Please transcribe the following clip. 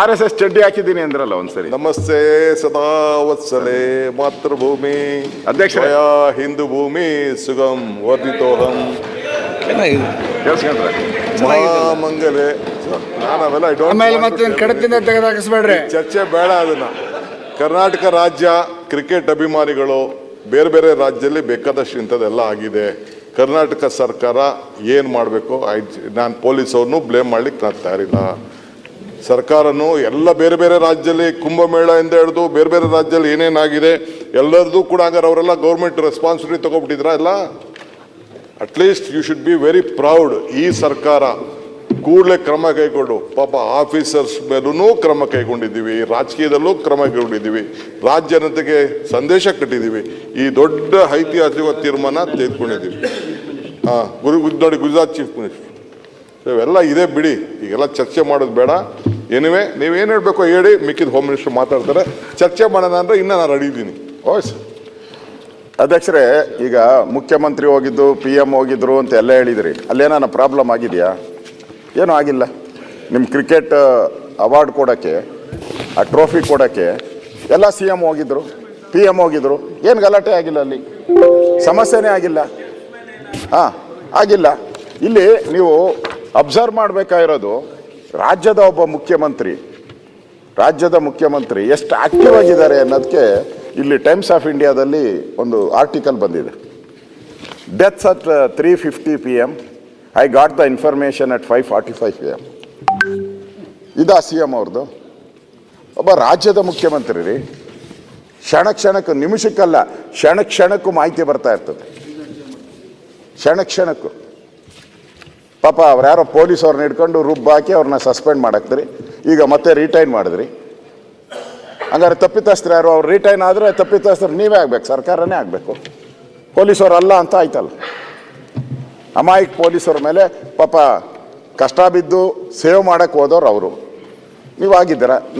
R S S ಚಡ್ಡಿ ಹಾಕಿದ್ದೀನಿ ಅಂದ್ರಲ್ಲ ಒಂದ್ಸರಿ. ನಮಸ್ತೆ ಸದಾ ವತ್ಸಲೆ ಮಾತೃಭೂಮಿ. ಅಧ್ಯಕ್ಷ ಹಿಂದೂ ಭೂಮಿ ಸುಗಮ್ ವರ್ಧಿತೋಹಂ. ಕೇಳಿಸ್ಕೊಂಡ್ರೆ. ಮಹಾಮಂಗಲೆ ನಾನು ಅವೆಲ್ಲ I don't ಆಮೇಲೆ want to ಮತ್ತೆ tell ಕಡತಿಂದ ತೆಗೆದಾಕಿಸ್ಬೇಡ್ರಿ ಚರ್ಚೆ ಬೇಡ ಅದನ್ನ. ಕರ್ನಾಟಕ ರಾಜ್ಯ ಕ್ರಿಕೆಟ್ ಅಭಿಮಾನಿಗಳು ಬೇರೆ ಬೇರೆ ರಾಜ್ಯದಲ್ಲಿ ಬೇಕಾದಷ್ಟು ಇಂಥದ್ದೆಲ್ಲ ಆಗಿದೆ. ಕರ್ನಾಟಕ ಸರ್ಕಾರ ಏನು ಮಾಡಬೇಕು? ನಾನು ಪೊಲೀಸವ್ರನ್ನೂ ಬ್ಲೇಮ್ ಮಾಡ್ಲಿಕ್ಕೆ ನಾನು ತಯಾರಿಲ್ಲ. ಸರ್ಕಾರನು ಎಲ್ಲ ಬೇರೆ ಬೇರೆ ರಾಜ್ಯದಲ್ಲಿ ಕುಂಭಮೇಳ ಇಂದ ಹಿಡಿದು ಬೇರೆ ಬೇರೆ ರಾಜ್ಯದಲ್ಲಿ ಏನೇನಾಗಿದೆ, ಎಲ್ಲರದ್ದು ಕೂಡ ಹಂಗಾರೆ ಅವರೆಲ್ಲ ಗೌರ್ಮೆಂಟ್ ರೆಸ್ಪಾನ್ಸಿಬಿಲಿಟಿ ತಗೊಬಿಟ್ಟಿದ್ರ ಎಲ್ಲ? At least you should be very proud ಈ ಸರ್ಕಾರ ಕೂಡಲೇ ಕ್ರಮ ಕೈಗೊಂಡು, ಪಾಪ ಆಫೀಸರ್ಸ್ ಮೇಲೂ ಕ್ರಮ ಕೈಗೊಂಡಿದ್ದೀವಿ, ರಾಜಕೀಯದಲ್ಲೂ ಕ್ರಮ ಕೈಗೊಂಡಿದ್ದೀವಿ, ರಾಜ್ಯ ಜನತೆಗೆ ಸಂದೇಶ ಕಟ್ಟಿದ್ದೀವಿ. ಈ ದೊಡ್ಡ ಐತಿಹಾಸಿಕ ತೀರ್ಮಾನ ತೆಗೆದುಕೊಂಡಿದ್ದೀವಿ. ಹಾಂ, ಗುರು ನೋಡಿ ಗುಜರಾತ್ ಚೀಫ್ ಮಿನಿಸ್ಟರ್ ಇವೆಲ್ಲ ಇದೆ ಬಿಡಿ, ಈಗೆಲ್ಲ ಚರ್ಚೆ ಮಾಡೋದು ಬೇಡ. ಏನಿವೆ ನೀವೇನು ಹೇಳಬೇಕು ಹೇಳಿ, ಮಿಕ್ಕಿದ ಹೋಮ್ ಮಿನಿಸ್ಟರ್ ಮಾತಾಡ್ತಾರೆ. ಚರ್ಚೆ ಮಾಡೋಣ ಅಂದರೆ ಇನ್ನೂ ನಾನು ರೆಡಿ ಇದ್ದೀನಿ. ಓಸ್ ಅಧ್ಯಕ್ಷರೇ, ಈಗ ಮುಖ್ಯಮಂತ್ರಿ ಹೋಗಿದ್ದು ಪಿ ಎಂ ಹೋಗಿದ್ರು ಅಂತ ಎಲ್ಲ ಹೇಳಿದ್ರಿ. ಅಲ್ಲೇನಾನ ಪ್ರಾಬ್ಲಮ್ ಆಗಿದೆಯಾ? ಏನೂ ಆಗಿಲ್ಲ. ನಿಮ್ಮ ಕ್ರಿಕೆಟ್ ಅವಾರ್ಡ್ ಕೊಡೋಕ್ಕೆ, ಆ ಟ್ರೋಫಿ ಕೊಡೋಕ್ಕೆ ಎಲ್ಲ ಸಿ ಎಂ ಹೋಗಿದ್ರು ಪಿ ಎಂ ಹೋಗಿದ್ರು. ಏನು ಗಲಾಟೆ ಆಗಿಲ್ಲ ಅಲ್ಲಿ? ಸಮಸ್ಯೆನೇ ಆಗಿಲ್ಲ. ಹಾಂ, ಆಗಿಲ್ಲ. ಇಲ್ಲಿ ನೀವು ಅಬ್ಸರ್ವ್ ಮಾಡಬೇಕಾಗಿರೋದು ರಾಜ್ಯದ ಒಬ್ಬ ಮುಖ್ಯಮಂತ್ರಿ, ರಾಜ್ಯದ ಮುಖ್ಯಮಂತ್ರಿ ಎಷ್ಟು ಆಕ್ಟಿವ್ ಆಗಿದ್ದಾರೆ ಅನ್ನೋದಕ್ಕೆ ಇಲ್ಲಿ ಟೈಮ್ಸ್ ಆಫ್ ಇಂಡಿಯಾದಲ್ಲಿ ಒಂದು ಆರ್ಟಿಕಲ್ ಬಂದಿದೆ. Deaths at three fifty P M I got the information at five forty five P M ಇದಾ ಸಿ ಎಂ ಅವ್ರದ್ದು ಒಬ್ಬ ರಾಜ್ಯದ ಮುಖ್ಯಮಂತ್ರಿ ರೀ. ಕ್ಷಣ ಕ್ಷಣಕ್ಕೂ, ನಿಮಿಷಕ್ಕಲ್ಲ, ಕ್ಷಣ ಕ್ಷಣಕ್ಕೂ ಮಾಹಿತಿ ಬರ್ತಾ ಇರ್ತದೆ. ಕ್ಷಣ ಕ್ಷಣಕ್ಕೂ. ಪಾಪ ಅವ್ರು ಯಾರೋ ಪೊಲೀಸ್ ಅವ್ರನ್ನ ಹಿಡ್ಕೊಂಡು ರುಬ್ಬು ಹಾಕಿ ಅವ್ರನ್ನ ಸಸ್ಪೆಂಡ್ ಮಾಡಾಕ್ತೀರಿ. ಈಗ ಮತ್ತೆ ರಿಟೈನ್ ಮಾಡಿದ್ರಿ. ಹಂಗಾರೆ ತಪ್ಪಿತಸ್ಥರು ಯಾರು? ಅವ್ರು ರಿಟೈನ್ ಆದರೆ ತಪ್ಪಿತಸ್ಥರು ನೀವೇ ಆಗ್ಬೇಕು, ಸರ್ಕಾರನೇ ಆಗಬೇಕು. ಪೊಲೀಸವ್ರು ಅಲ್ಲ ಅಂತ ಆಯ್ತಲ್ಲ. ಅಮಾಯಕ್ ಪೊಲೀಸರ ಮೇಲೆ ಪಾಪ ಕಷ್ಟ ಬಿದ್ದು ಸೇವ್ ಮಾಡೋಕ್ಕೆ ಹೋದವ್ರು ಅವರು. ನೀವು ಆಗಿದ್ದೀರ?